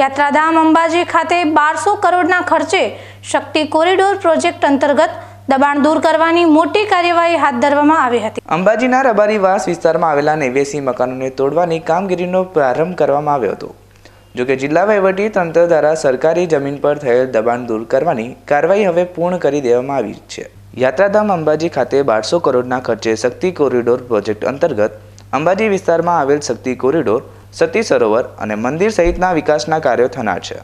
યાત્રાધામ અંબાજી ખાતે બારસો કરોડના ખર્ચે શક્તિ કોરિડોર પ્રોજેક્ટ અંતર્ગત દબાણ દૂર કરવાની મોટી કાર્યવાહી હાથ ધરવામાં આવી હતી. અંબાજીના રબારીવાસ વિસ્તારમાં આવેલા નેવ્યાસી મકાનોને તોડવાની કામગીરીનો પ્રારંભ કરવામાં આવ્યો હતો. જોકે જિલ્લા વહીવટી તંત્ર દ્વારા સરકારી જમીન પર થયેલ દબાણ દૂર કરવાની કાર્યવાહી હવે પૂર્ણ કરી દેવામાં આવી છે. યાત્રાધામ અંબાજી ખાતે બારસો કરોડના ખર્ચે શક્તિ કોરિડોર પ્રોજેક્ટ અંતર્ગત અંબાજી વિસ્તારમાં આવેલ શક્તિ કોરિડોર સતી સરોવર અને મંદિર સહિતના વિકાસના કાર્યો થનાર છે.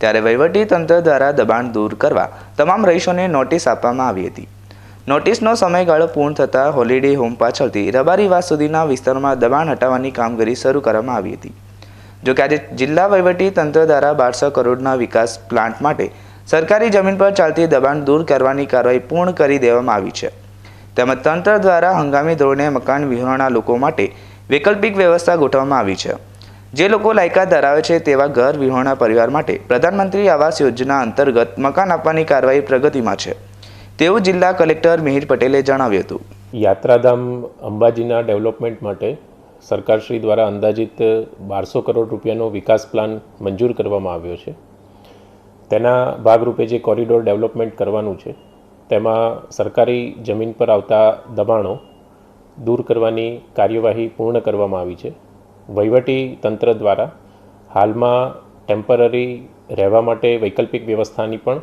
ત્યારે વહીવટી તંત્ર દ્વારા દબાણ દૂર કરવા તમામ રહીશોને નોટિસ આપવામાં આવી હતી. નોટિસનો સમયગાળો પૂર્ણ થતાં હોલિડે હોમ પાછળથી રબારીવાસ સુધીના વિસ્તારમાં દબાણ હટાવવાની કામગીરી શરૂ કરવામાં આવી હતી. જોકે આજે જિલ્લા વહીવટી તંત્ર દ્વારા બારસો કરોડના વિકાસ પ્લાન્ટ માટે સરકારી જમીન પર ચાલતી દબાણ દૂર કરવાની કાર્યવાહી પૂર્ણ કરી દેવામાં આવી છે. તેમજ તંત્ર દ્વારા હંગામી ધોરણે મકાન વિહોણા લોકો માટે વૈકલ્પિક વ્યવસ્થા ગોઠવવામાં આવી છે. જે લોકો લાયકાત ધરાવે છે તેવા ઘર વિહોણા પરિવાર માટે પ્રધાનમંત્રી આવાસ યોજના અંતર્ગત મકાન આપવાની કાર્યવાહી પ્રગતિમાં છે. તેવું જિલ્લા કલેક્ટર મિહિર પટેલે જણાવ્યું હતું. યાત્રાધામ અંબાજીના ડેવલપમેન્ટ માટે સરકારશ્રી દ્વારા અંદાજિત બારસો કરોડ રૂપિયાનો વિકાસ પ્લાન મંજૂર કરવામાં આવ્યો છે. તેના ભાગરૂપે જે કોરિડોર ડેવલપમેન્ટ કરવાનું છે, તેમાં સરકારી જમીન પર આવતા દબાણો દૂર કરવાની કાર્યવાહી પૂર્ણ કરવામાં આવી છે. વહીવટી તંત્ર દ્વારા હાલમાં ટેમ્પરરી રહેવા માટે વૈકલ્પિક વ્યવસ્થાની પણ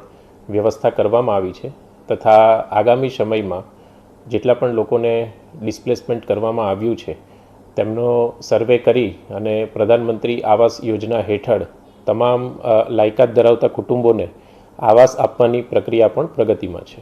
વ્યવસ્થા કરવામાં આવી છે તથા આગામી સમયમાં જેટલા પણ લોકોને ડિસ્પ્લેસમેન્ટ કરવામાં આવ્યું છે, તેમનો સર્વે કરી અને પ્રધાનમંત્રી આવાસ યોજના હેઠળ તમામ લાયકાત ધરાવતા કુટુંબોને આવાસ આપવાની પ્રક્રિયા પણ પ્રગતિમાં છે.